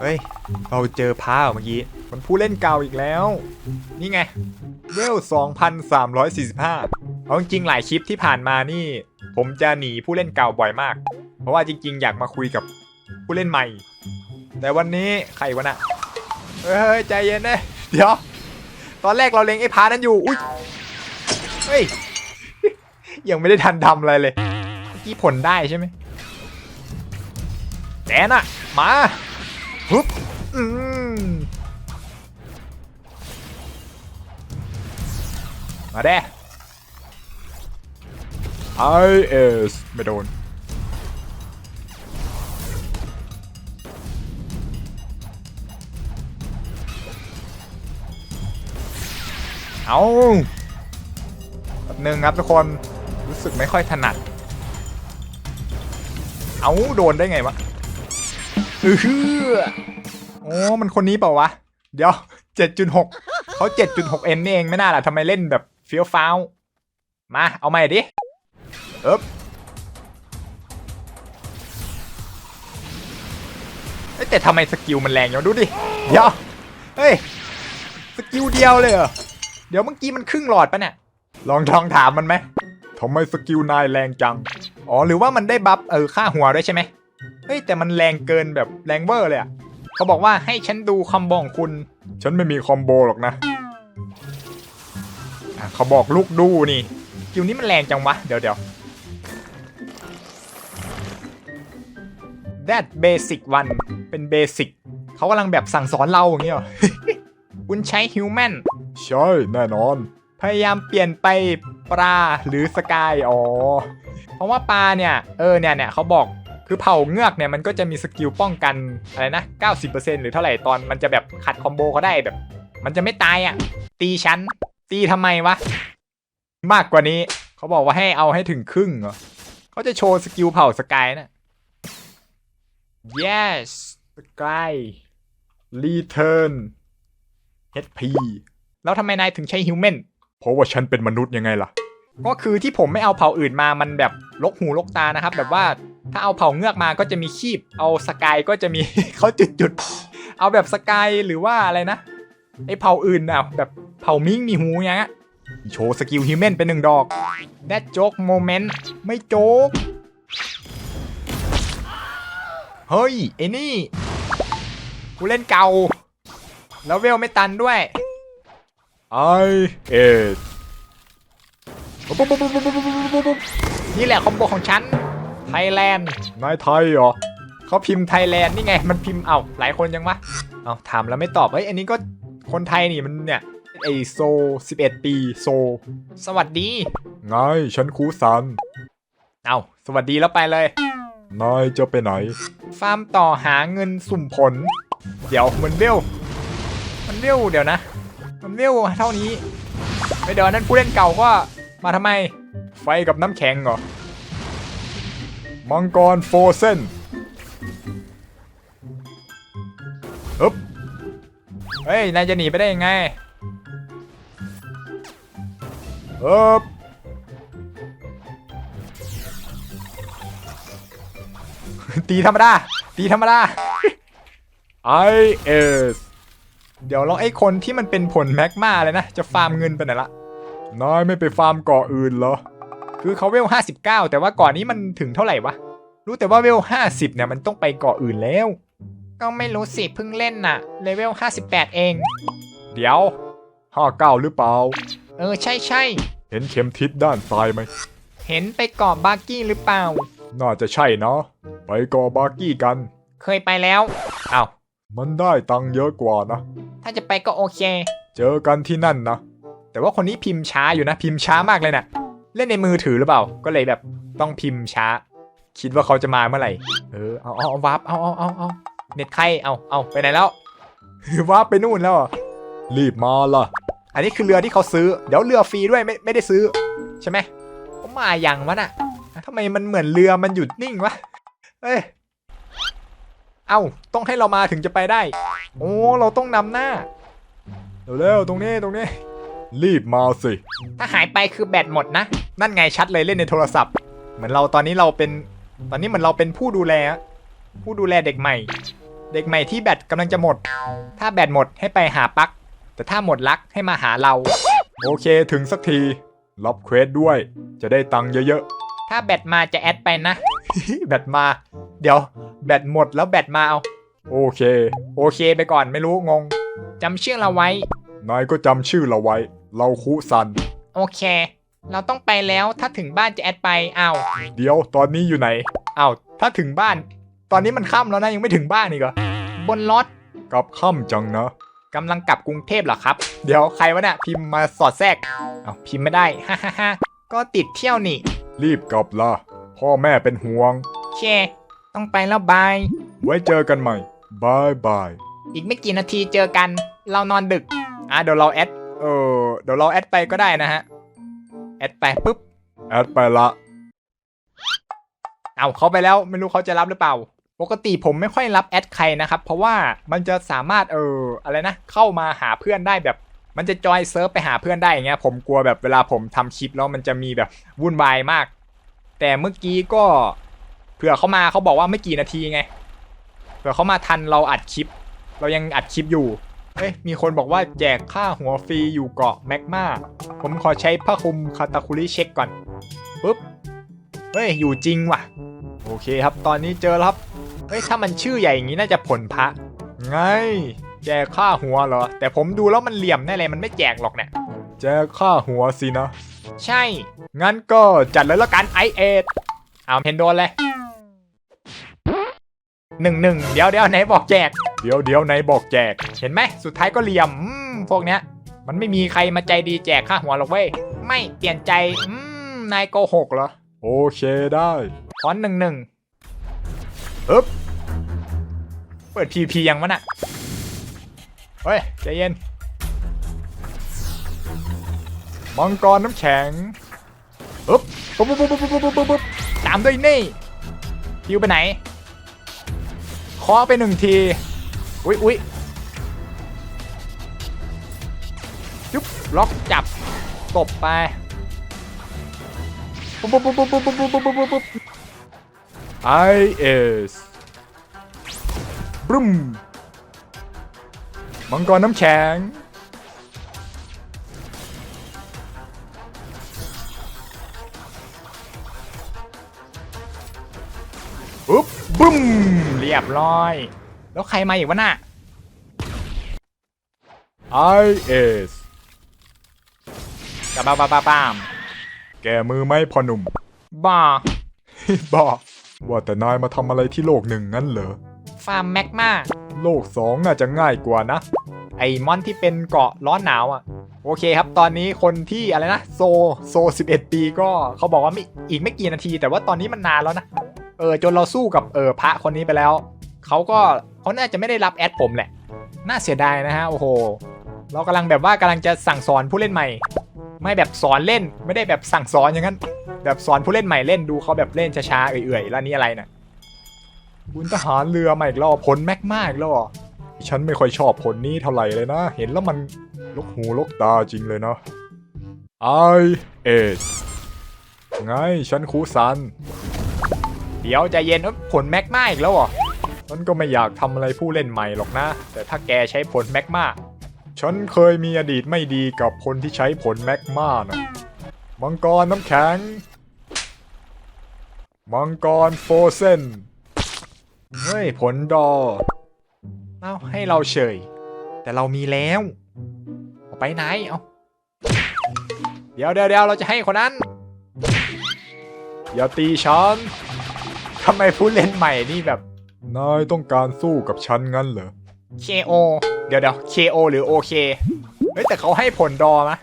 เฮ้ย เราเจอพ้าเหรอเมื่อกี้ มันผู้เล่นเก่าอีกแล้ว นี่ไง เวล 2,345 เอาจริงๆหลายคลิปที่ผ่านมานี่ ผมจะหนีผู้เล่นเก่าบ่อยมาก เพราะว่าจริง ๆ อยากมาคุยกับผู้เล่นใหม่ แต่วันนี้ใครวะน่ะเฮ้ย ใจเย็นนะเดี๋ยว ตอนแรกเราเล็งไอ้พานั้นอยู่ อุ้ย เฮ้ย ยังไม่ได้ทันทำอะไรเลยเมื่อกี้ผลได้ใช่ไหมแจนอะมา ฮึบอืมมาแด้ IS ไม่โดนเอาแป๊บนึงครับทุกคนรู้สึกไม่ค่อยถนัด เอาโดนได้ไงวะ เออโอ้มันคนนี้เปล่าวะ เดี๋ยว7.6เขา 7.6n นี่เองไม่น่าล่ะทำไมเล่นแบบเฟี้ยวฟ้าว มา เอาใหม่ดิเอ๊บแต่ทำไมสกิลมันแรงอย่างดูดิ เดี๋ยว เฮ้ย สกิลเดียวเลยเหรอ เดี๋ยวเมื่อกี้มันครึ่งหลอดปะเนี่ย ลองลองถามมันไหมทำไมสกิลนายแรงจัง อ๋อ หรือว่ามันได้บัฟเออค่าหัวด้วยใช่ไหม เฮ้ยแต่มันแรงเกินแบบแรงเวอร์เลยอะเขาบอกว่าให้ฉันดูคอมโบของคุณ ฉันไม่มีคอมโบหรอกนะอะเขาบอกลูกดูนี่สกิลนี้มันแรงจังวะ เดี๋ยวเดี๋ยว that basic one เป็นเบสิกเขากำลังแบบสั่งสอนเราอย่างเงี้ยเหรอคุณใช้ human ใช่แน่นอน พยายามเปลี่ยนไปปลาหรือสกาย อ๋อ เพราะว่าปลาเนี่ย เออเนี่ยเนี่ยเขาบอก คือเผ่าเงือกเนี่ยมันก็จะมีสกิลป้องกันอะไรนะ 90%หรือเท่าไหร่ตอนมันจะแบบขัดคอมโบเขาได้แบบ มันจะไม่ตายอะ ตีฉันตีทำไมวะ มากกว่านี้เขาบอกว่าให้เอาให้ถึงครึ่งเหรอเขาจะโชว์สกิลเผ่าสกายนะ yes สกาย return HP แล้วทำไมนายถึงใช้ human เพราะว่าฉันเป็นมนุษย์ยังไงล่ะ ก็คือที่ผมไม่เอาเผ่าอื่นมามันแบบลกหูลกตานะครับ แบบว่า ถ้าเอาเผ่าเงือกมาก็จะมีคีบ เอาสกายก็จะมี เขาจุดจุดเอาแบบสกายหรือว่าอะไรนะไอเผ่าอื่นอะแบบเผ่ามิงมีหูอย่างเงี้ยโชว์สกิลฮิวแมนเป็นหนึ่งดอกแดดจ๊กโมเมนต์ไม่โจ๊กเฮ้ยไอ้นี่กูเล่นเก่า แล้วเวลไม่ตันด้วยไอเอนี่แหละคอมโบของฉัน ไทยแลนด์นายไทยเหรอเขาพิมพ์ไทยแลนด์นี่ไง มันพิมพ์เอ้าหลายคนยังวะเอ้าถามแล้วไม่ตอบเฮ้ยอันนี้ก็คนไทยนี่มันเนี่ยไอโซ 11 ปีโซ สวัสดีไงฉันคูซัน เอ้าสวัสดีแล้วไปเลย นายจะไปไหน ฟาร์มต่อหาเงินสุ่มผล เดี๋ยวมันเวลมันเวลเดี๋ยวนะ มันเวลเท่านี้ไม่เดี๋ยวอันนั้นผู้เล่นเก่าก็มาทำไม ไฟกับน้ำแข็งเหรอ มังกรโฟเซนอึ๊บเฮ้ย นายจะหนีไปได้ยังไงอึ๊บตีธรรมดา ตีธรรมดา I S เดี๋ยวลองไอ้คนที่มันเป็นผลแมกมาเลยนะ จะฟาร์มเงินไปไหนละนายไม่ไปฟาร์มเกาะอื่นเหรอ คือเขาเวล59แต่ว่าก่อนนี้มันถึงเท่าไหร่วะ รู้แต่ว่าเวล50เนี่ยมันต้องไปเกาะอื่นแล้ว ก็ไม่รู้สิเพิ่งเล่นน่ะเลเวล58เอง เดี๋ยว59หรือเปล่า เออใช่ใช่เห็นเข็มทิศด้านซ้ายไหม เห็นไปเกาะบาร์กี้หรือเปล่า น่าจะใช่เนาะไปเกาะบาร์กี้กัน เคยไปแล้วอ้าวมันได้ตังค์เยอะกว่านะ ถ้าจะไปก็โอเค เจอกันที่นั่นนะ แต่ว่าคนนี้พิมพ์ช้าอยู่นะ พิมพ์ช้ามากเลยนะ เล่นในมือถือหรือเปล่า ก็เลยแบบต้องพิมพ์ช้า คิดว่าเขาจะมาเมื่อไหร่ เออ เอาเอาเอาวับเอาเอาเอาเอาเน็ตใครเอาเอาไปไหนแล้ววับไปนู่นแล้วรีบมาล่ะ อันนี้คือเรือที่เขาซื้อ เดี๋ยวเรือฟรีด้วยไม่ไม่ได้ซื้อ ใช่ไหมเขามาอย่างวะน่ะทำไมมันเหมือนเรือมันหยุดนิ่งวะ เอ้ย เอาต้องให้เรามาถึงจะไปได้ โอ้ เราต้องนำหน้า เร็วๆตรงนี้ตรงนี้ รีบมาสิ ถ้าหายไปคือแบตหมดนะ นั่นไงชัดเลยเล่นในโทรศัพท์ เหมือนเราตอนนี้เราเป็น ตอนนี้เหมือนเราเป็นผู้ดูแล ผู้ดูแลเด็กใหม่ เด็กใหม่ที่แบตกำลังจะหมด ถ้าแบตหมดให้ไปหาปลั๊ก แต่ถ้าหมดลักให้มาหาเรา โอเคถึงสักที รับเควสด้วย จะได้ตังค์เยอะๆถ้าแบตมาจะแอดไปนะ แบตมา เดี๋ยว แบตหมดแล้วแบตมาเอาโอเค โอเคไปก่อนไม่รู้งงจำชื่อเราไว้ นายก็จำชื่อเราไว้ เราคุซัน โอเค เราต้องไปแล้วถ้าถึงบ้านจะแอดไปอ้าวเดี๋ยวตอนนี้อยู่ไหน อ้าวถ้าถึงบ้าน ตอนนี้มันค่ำแล้วนะยังไม่ถึงบ้านอีกเหรอบนรถกลับค่ำจังนะกำลังกลับกรุงเทพเหรอครับ เดี๋ยวใครวะเนี่ยพิมพ์มาสอดแทรกอ้าวพิมพ์ไม่ได้ฮ่าฮ่าฮ่าก็ติดเที่ยวนี่ รีบกลับละพ่อแม่เป็นห่วงโอเค ต้องไปแล้วบาย ไว้เจอกันใหม่บายบาย อีกไม่กี่นาทีเจอกัน เรานอนดึก อะเดี๋ยวเราแอด เออเดี๋ยวเราแอดไปก็ได้นะฮะ แอดไปปุ๊บ แอดไปละ เอาเขาไปแล้วไม่รู้เขาจะรับหรือเปล่า ปกติผมไม่ค่อยรับแอดใครนะครับ เพราะว่ามันจะสามารถเอออะไรนะ เข้ามาหาเพื่อนได้แบบ มันจะจอยเซิร์ฟไปหาเพื่อนได้อย่างเงี้ย ผมกลัวแบบเวลาผมทำคลิปแล้วมันจะมีแบบวุ่นวายมาก แต่เมื่อกี้ก็เผื่อเขามาเขาบอกว่าไม่กี่นาทีไง เผื่อเขามาทันเราอัดคลิป เรายังอัดคลิปอยู่ เอ้ยมีคนบอกว่าแจกค่าหัวฟรีอยู่เกาะแมกมาผมขอใช้ผ้าคลุมคาตาคุริเช็คก่อนปุ๊บเฮ้ยอยู่จริงว่ะ โอเคครับตอนนี้เจอแล้วครับเฮ้ยถ้ามันชื่อใหญ่อย่างนี้น่าจะผลพระไงแจกค่าหัวเหรอ แต่ผมดูแล้วมันเหลี่ยมแน่เลยมันไม่แจกหรอกเนี่ยแจกค่าหัวสินะ ใช่ งั้นก็จัดเลยแล้วกันไอเอดเอาเพนโดนเลยหนึ่งหนึ่งเดี๋ยวเดี๋ยวไหนบอกแจก เดี๋ยวเดี๋ยวไหนบอกแจก เห็นไหมสุดท้ายก็เหลี่ยมอืมพวกเนี้ย มันไม่มีใครมาใจดีแจกค่าหัวหรอกเว้ย ไม่เปลี่ยนใจอืมนายโกหกเหรอ โอเคได้ขอหนึ่งหนึ่งอึ๊บเปิดพีพียังวะน่ะเฮ้ยใจเย็น มังกรน้ำแข็งอึ๊บปุ๊บปุ๊บปุ๊บปุ๊บปุ๊บปุ๊บปุ๊บตามด้วยนี่คิวไปไหนเคอไปหนึ่งที อุ๊ยอุ๊ยจุ๊บล็อกจับตบไปปุ๊บปุ๊บปุ๊บปุ๊บปุ๊บปุ๊บปุ๊บปุ๊บปุ๊บ IS บรึมมังกรน้ำแข็งอุ๊บบึ้มเรียบร้อย แล้วใครมาอีกวะน่ะ IS กะบ้าบ้าบ้าบ้ามแกมือไหมพอหนุ่ม บ้าบอกว่าแต่นายมาทำอะไรที่โลกหนึ่งงั้นเหรอ ฟาร์มแมกมา โลกสองน่าจะง่ายกว่านะ ไอมอนที่เป็นเกาะร้อนหนาวอะ โอเคครับ ตอนนี้คนที่อะไรนะ โซ โซ 11 ปีก็เขาบอกว่าไม่อีกไม่กี่นาที แต่ว่าตอนนี้มันนานแล้วนะ เออ จนเราสู้กับเออพระคนนี้ไปแล้ว เขาก็ เขาน่าจะไม่ได้รับแอดผมแหละ น่าเสียดายนะฮะ โอ้โห เรากำลังแบบว่ากำลังจะสั่งสอนผู้เล่นใหม่ ไม่แบบสอนเล่น ไม่ได้แบบสั่งสอนอย่างนั้น แบบสอนผู้เล่นใหม่เล่นดูเขาแบบเล่นช้าๆ เอื่อยๆ แล้วนี่อะไรน่ะคุณทหารเรือมาอีกแล้วผลแมกมากแล้วเหรอฉันไม่ค่อยชอบผลนี้เท่าไหร่เลยนะ เห็นแล้วมันลกหูลกตาจริงเลยเนาะ I S ไงฉันคูซัน เดี๋ยวใจเย็นผลแมกมาอีกแล้วเหรอ ฉันก็ไม่อยากทำอะไรผู้เล่นใหม่หรอกนะ แต่ถ้าแกใช้ผลแมกมาฉันเคยมีอดีตไม่ดีกับคนที่ใช้ผลแมกมานะมังกรน้ำแข็ง มังกรโฟเซนเฮ้ย ผลดอเอาให้เราเฉย แต่เรามีแล้วเอาไปไหนเอาเดี๋ยวเดี๋ยวเดี๋ยวเราจะให้คนนั้น อย่าตีฉันทำไมผู้เล่นใหม่นี่แบบ นายต้องการสู้กับฉันงั้นเหรอ KO เดี๋ยวเดี๋ยว KO หรือ OK เฮ้ยแต่เขาให้ผลดอมะ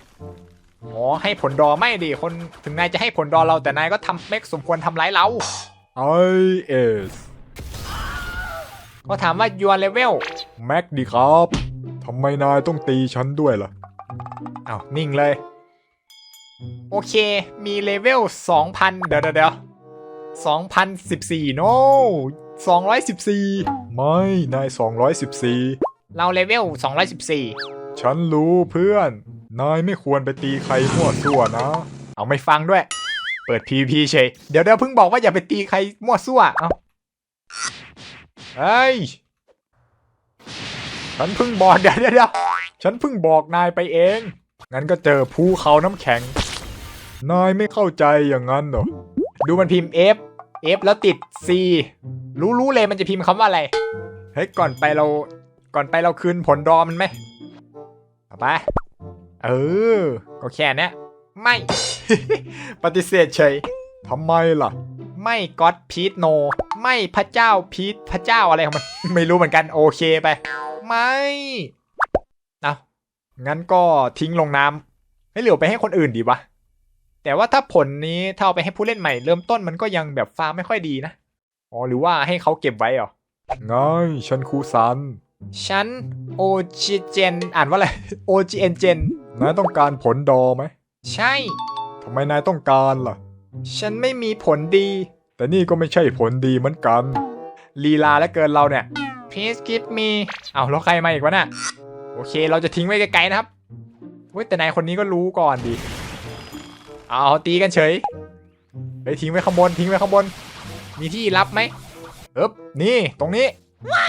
อ๋อให้ผลดอไม่ดิคนถึงนายจะให้ผลดอเราแต่นายก็ทำไม่สมควรทำร้ายเรา I S ก็ถามว่า your level แม็กดีครับทำไมนายต้องตีฉันด้วยล่ะอ้าวนิ่งเลย โอเค มีเลเวล2,000 เดี๋ยวเดี๋ยวเดี๋ยว2,014โน 214 ไม่ นาย 214 เราเลเวล 214 ฉันรู้เพื่อน นายไม่ควรไปตีใครมั่วซั่วนะ เอาไม่ฟังด้วย เปิด PVP เฉย เดี๋ยวเดี๋ยวเพิ่งบอกว่าอย่าไปตีใครมั่วซั่ว เอาเฮ้ย ฉันเพิ่งบอกเดี๋ยวเดี๋ยวเดี๋ยวฉันเพิ่งบอกนายไปเอง งั้นก็เจอภูเขาน้ำแข็ง นายไม่เข้าใจอย่างนั้นเหรอ ดูมันพิมพ์ F F แล้วติด C รู้รู้เลยมันจะพิมพ์คำว่าอะไร เฮ้ย ก่อนไปเรา ก่อนไปเราคืนผลดอมันไหมเอาไป เออ ก็แค่เนี้ยไม่ ปฏิเสธเฉยทำไมล่ะ ไม่ก็อดพีทโน ไม่พระเจ้าพีทพระเจ้าอะไรของมัน ไม่รู้เหมือนกันโอเคไป ไม่เอางั้นก็ทิ้งลงน้ำไม่เหลือไปให้คนอื่นดีวะ แต่ว่าถ้าผลนี้ถ้าเอาไปให้ผู้เล่นใหม่เริ่มต้นมันก็ยังแบบฟาร์มไม่ค่อยดีนะ อ๋อหรือว่าให้เขาเก็บไว้เหรอไงฉันครูซัน ฉันโอจิเจนอ่านว่าอะไรโอจิเอนเจนนายต้องการผลดอไหม ใช่ทำไมนายต้องการล่ะ ฉันไม่มีผลดี แต่นี่ก็ไม่ใช่ผลดีเหมือนกัน ลีลาและเกินเราเนี่ย please give me เอาแล้วใครมาอีกวะน่ะ โอเค เราจะทิ้งไว้ไกลๆนะครับเว้ยแต่นายคนนี้ก็รู้ก่อนดิ เอาตีกันเฉยไปทิ้งไว้ข้างบนทิ้งไว้ข้างบน มีที่รับไหมเอ๊บนี่ตรงนี้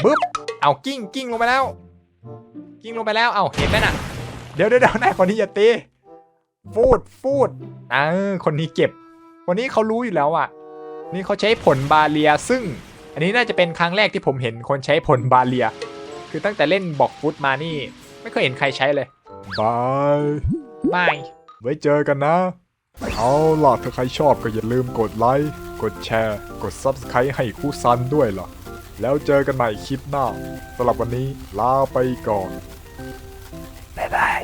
บึ๊บเอากิ้งกิ้งลงไปแล้ว กิ้งลงไปแล้วเอาเห็นไหมน่ะเดี๋ยวเดี๋ยวเดี๋ยวนายคนนี้อย่าตีฟูดฟูดเออคนนี้เก็บ คนนี้เขารู้อยู่แล้วอะ นี่เขาใช้ผลบาเลียซึ่ง อันนี้น่าจะเป็นครั้งแรกที่ผมเห็นคนใช้ผลบาเลีย คือตั้งแต่เล่นบอกฟุตมานี่ ไม่เคยเห็นใครใช้เลยบายไม่ไว้เจอกันนะ เอาล่ะถ้าใครชอบก็อย่าลืมกดไลค์ กดแชร์ กด Subscribe ให้คู่ซันด้วยล่ะ แล้วเจอกันใหม่คลิปหน้าสำหรับวันนี้ลาไปก่อน บ๊ายบาย